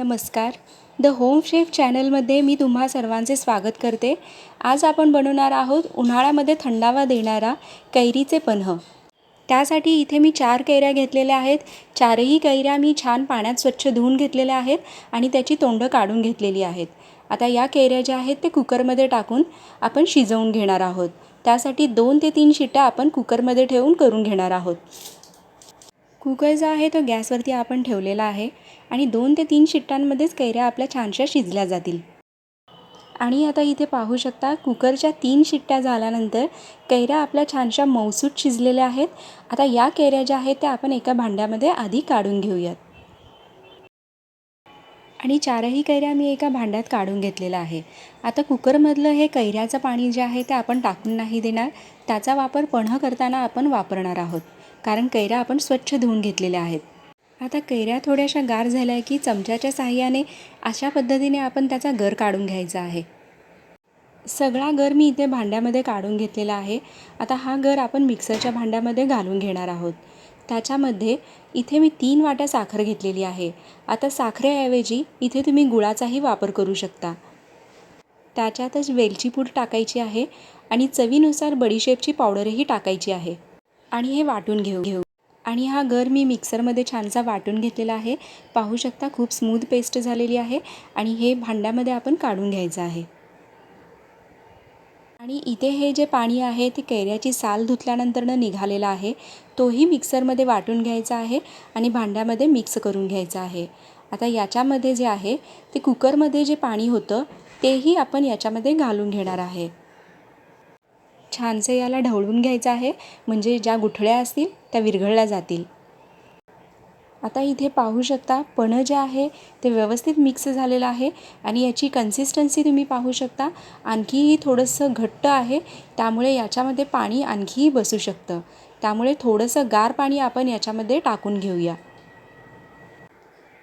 नमस्कार. The home chef चॅनलमध्ये मी तुम्हा सर्वांचे स्वागत करते. आज आपण बनवणार आहोत उन्हाळ्यामध्ये थंडावा देणारा कैरीचे पन्ह. त्यासाठी इथे मी चार कैऱ्या घेतलेल्या आहेत. चारही कैऱ्या मी छान पाण्यात स्वच्छ धुवून घेतलेल्या आहेत आणि त्याची तोंडं काढून घेतलेली आहेत. आता या कैऱ्या ज्या आहेत ते कुकरमध्ये टाकून आपण शिजवून घेणार आहोत. त्यासाठी दोन ते तीन शिट्या आपण कुकरमध्ये ठेवून करून घेणार आहोत. कुकर जो आहे तो गॅसवरती आपण ठेवलेला आहे आणि दोन ते तीन शिट्ट्यांमध्येच कैऱ्या आपल्या छानशा शिजल्या जातील. आणि आता इथे पाहू शकता कुकरच्या तीन शिट्ट्या झाल्यानंतर कैऱ्या आपल्या छानशा मौसूट शिजलेल्या आहेत. आता या कैऱ्या ज्या आहेत त्या आपण एका भांड्यामध्ये आधी काढून घेऊयात. आणि चारही कैऱ्या मी एका भांड्यात काढून घेतलेलं आहे. आता कुकरमधलं हे कैऱ्याचं पाणी जे आहे ते आपण टाकून नाही देणार. त्याचा वापर पन्ह करताना आपण वापरणार आहोत. कारण कैऱ्या आपण स्वच्छ धुवून घेतलेल्या आहेत. आता कैऱ्या थोड्याशा गार झाल्या की चमच्याच्या साह्याने अशा पद्धतीने आपण त्याचा गर काढून घ्यायचा आहे. सगळा गर मी इथे भांड्यामध्ये काढून घेतलेला आहे. आता हा गर आपण मिक्सरच्या भांड्यामध्ये घालून घेणार आहोत. त्याच्यामध्ये इथे मी तीन वाट्या साखर घेतलेली आहे. आता साखरेऐवजी इथे तुम्ही गुळाचाही वापर करू शकता. त्याच्यातच वेलची पूड टाकायची आहे आणि चवीनुसार बडीशेपची पावडरही टाकायची आहे. आणि हे वाटून घेऊ घेऊ. आणि हा गर मी मिक्सरमध्ये छानसा वाटून घेतलेला आहे. पाहू शकता खूप स्मूथ पेस्ट झालेली आहे आणि हे भांड्यामध्ये आपण काढून घ्यायचं आहे. आणि इथे हे जे पाणी आहे ते कैऱ्याची साल धुतल्यानंतरनं निघालेलं आहे. तोही मिक्सरमध्ये वाटून घ्यायचा आहे आणि भांड्यामध्ये मिक्स करून घ्यायचा आहे. आता याच्यामध्ये जे आहे ते कुकरमध्ये जे पाणी होतं तेही आपण याच्यामध्ये घालून घेणार आहे. छानसे याला ढवळून घ्यायचं आहे. म्हणजे ज्या गुठळ्या असतील त्या विरघळल्या जातील. आता इथे पाहू शकता पणं जे आहे ते व्यवस्थित मिक्स झालेलं आहे. आणि याची कन्सिस्टन्सी तुम्ही पाहू शकता. आणखीही थोडंसं घट्ट आहे. त्यामुळे याच्यामध्ये पाणी आणखीही बसू शकतं. त्यामुळे थोडंसं गार पाणी आपण याच्यामध्ये टाकून घेऊया.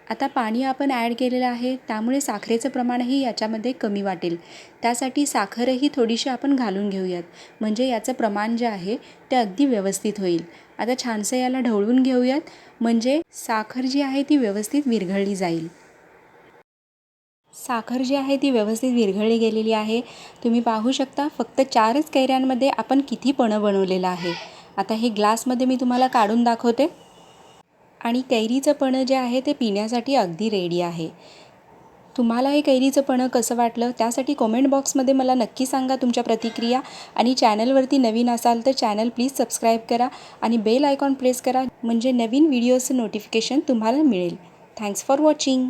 आता पाणी आपण ॲड केलेलं आहे त्यामुळे साखरेचं प्रमाणही याच्यामध्ये कमी वाटेल. त्यासाठी साखरही थोडीशी आपण घालून घेऊयात. म्हणजे याचं प्रमाण जे आहे ते अगदी व्यवस्थित होईल. आता छानसं याला ढवळून घेऊयात. म्हणजे साखर जी आहे ती व्यवस्थित विरघळली जाईल. साखर जी आहे ती व्यवस्थित विरघळली गेलेली आहे. तुम्ही पाहू शकता फक्त चारच कैऱ्यांमध्ये आपण किती पणं बनवलेलं आहे. आता हे ग्लासमध्ये मी तुम्हाला काढून दाखवते. आणि कैरीचं पणं जे आहे ते पिण्यासाठी अगदी रेडी आहे. तुम्हाला हे कैरीचं पणं कसं वाटलं त्यासाठी कॉमेंट बॉक्समध्ये मला नक्की सांगा तुमच्या प्रतिक्रिया. आणि चॅनलवरती नवीन असाल तर चॅनल प्लीज सबस्क्राईब करा आणि बेल आयकॉन प्रेस करा. म्हणजे नवीन व्हिडिओचं नोटिफिकेशन तुम्हाला मिळेल. Thanks for watching